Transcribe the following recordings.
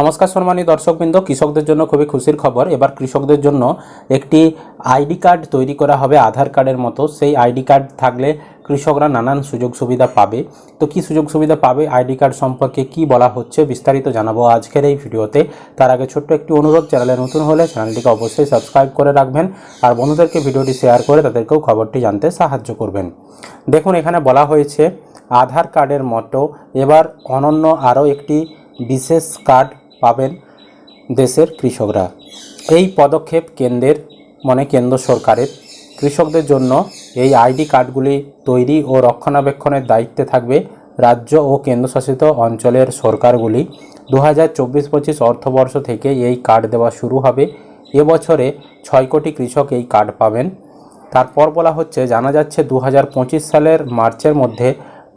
নমস্কার সম্মানী দর্শকবৃন্দ, কৃষকদের জন্য খুবই খুশির খবর। এবার কৃষকদের জন্য একটি আইডি কার্ড তৈরি করা হবে আধার কার্ডের মতো। সেই আইডি কার্ড থাকলে কৃষকরা নানান সুযোগ সুবিধা পাবে। তো কি সুযোগ সুবিধা পাবে, আইডি কার্ড সম্পর্কে কি বলা হচ্ছে বিস্তারিত জানাব আজকের এই ভিডিওতে। তার আগে ছোট্ট একটি অনুরোধ, চ্যানেলে নতুন হলে চ্যানেলটিকে অবশ্যই সাবস্ক্রাইব করে রাখবেন আর বন্ধুদেরকে ভিডিওটি শেয়ার করে তাদেরকেও খবরটি জানতে সাহায্য করবেন। দেখুন, এখানে বলা হয়েছে আধার কার্ডের মতো। এবার অনন্য আরও একটি বিশেষ কার্ড পাবেন দেশের কৃষকরা। এই পদক্ষেপ কেন্দ্রের মানে কেন্দ্র সরকারের, কৃষকদের জন্য এই আইডি কার্ডগুলি তৈরি ও রক্ষণাবেক্ষণের দায়িত্বে থাকবে রাজ্য ও কেন্দ্রশাসিত অঞ্চলের সরকারগুলি। দু হাজার চব্বিশ পঁচিশ অর্থবর্ষ থেকে এই কার্ড দেওয়া শুরু হবে। এবছরে ছয় কোটি কৃষক এই কার্ড পাবেন। তারপর বলা হচ্ছে, জানা যাচ্ছে দু হাজার পঁচিশ সালের মার্চের মধ্যে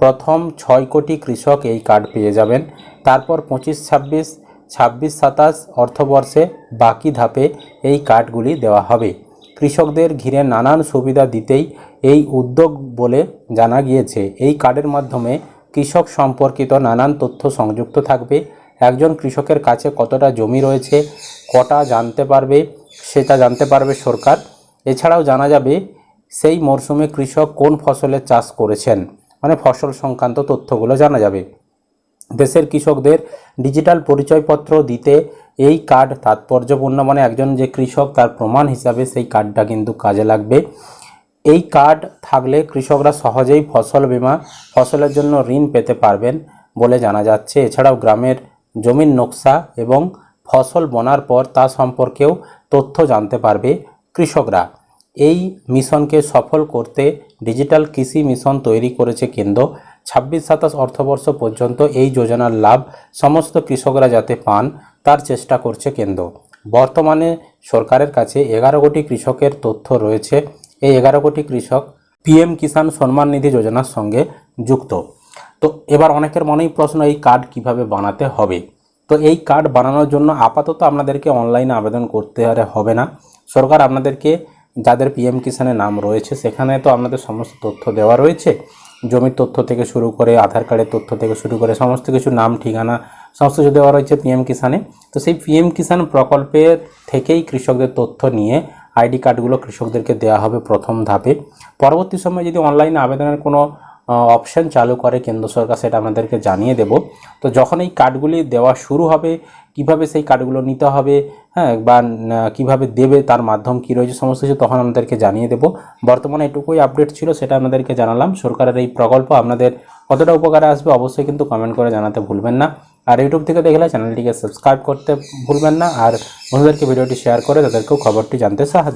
প্রথম ছয় কোটি কৃষক এই কার্ড পেয়ে যাবেন। তারপর পঁচিশ ছাব্বিশ ছাব্বিশ সাতাশ অর্থবর্ষে বাকি ধাপে এই কার্ডগুলি দেওয়া হবে। কৃষকদের ঘিরে নানান সুবিধা দিতেই এই উদ্যোগ বলে জানা গিয়েছে। এই কার্ডের মাধ্যমে কৃষক সম্পর্কিত নানান তথ্য সংযুক্ত থাকবে। একজন কৃষকের কাছে কতটা জমি রয়েছে, কটা জানতে পারবে, সেটা জানতে পারবে সরকার। এছাড়াও জানা যাবে সেই মরশুমে কৃষক কোন ফসলের চাষ করেছেন। মানে ফসল সংক্রান্ত তথ্যগুলো জানা যাবে। দেশের কৃষকদের ডিজিটাল পরিচয়পত্র দিতে এই কার্ড তাৎপর্যপূর্ণ। মানে একজন যে কৃষক তার প্রমাণ হিসাবে সেই কার্ডটা কিন্তু কাজে লাগবে। এই কার্ড থাকলে কৃষকরা সহজেই ফসল বীমা, ফসলের জন্য ঋণ পেতে পারবেন বলে জানা যাচ্ছে। এছাড়াও গ্রামের জমির নকশা এবং ফসল বোনার পর তা সম্পর্কেও তথ্য জানতে পারবে কৃষকরা। এই মিশনকে সফল করতে ডিজিটাল কৃষি মিশন তৈরি করেছে কেন্দ্র। ছাব্বিশ সাতাশ অর্থবর্ষ পর্যন্ত এই যোজনার লাভ সমস্ত কৃষকরা যাতে পান, তার চেষ্টা করছে কেন্দ্র। বর্তমানে সরকারের কাছে এগারো কোটি কৃষকের তথ্য রয়েছে। এই এগারো কোটি কৃষক পিএম কিষাণ সম্মান নিধি যোজনার সঙ্গে যুক্ত। তো এবার অনেকের মনেই প্রশ্ন, এই কার্ড কীভাবে বানাতে হবে? তো এই কার্ড বানানোর জন্য আপাতত আপনাদেরকে অনলাইনে আবেদন করতে আর হবে না। সরকার আপনাদেরকে, যাদের পিএম কিষাণের নাম রয়েছে, সেখানে তো আপনাদের সমস্ত তথ্য দেওয়া রয়েছে। জমির তথ্য থেকে শুরু করে আধার কার্ডের তথ্য থেকে শুরু করে সমস্ত কিছু নাম, ঠিকানা, সমস্ত কিছু দেওয়া রয়েছে পিএম কিষানে তো সেই পিএম কিষান প্রকল্পের থেকেই কৃষকদের তথ্য নিয়ে আইডি কার্ডগুলো কৃষকদেরকে দেওয়া হবে প্রথম ধাপে। পরবর্তী সময়ে যদি অনলাইনে আবেদনের কোনো অপশন চালু করে কেন্দ্র সরকার, সেটা আমাদেরকে জানিয়ে দেব। তো যখন এই কার্ডগুলি দেওয়া শুরু হবে, কীভাবে সেই কার্ডগুলো নিতে হবে হ্যাঁ বা কীভাবে দেবে, তার মাধ্যম কী রয়েছে, সমস্ত কিছু তখন আমাদেরকে জানিয়ে দেব। বর্তমানে এটুকুই আপডেট ছিল, সেটা আপনাদেরকে জানালাম। সরকারের এই প্রকল্প আপনাদের কতটা উপকারে আসবে, অবশ্যই কিন্তু কমেন্ট করে জানাতে ভুলবেন না। আর ইউটিউব থেকে দেখলে চ্যানেলটিকে সাবস্ক্রাইব করতে ভুলবেন না। আর বন্ধুদেরকে ভিডিওটি শেয়ার করে তাদেরকেও খবরটি জানতে সাহায্য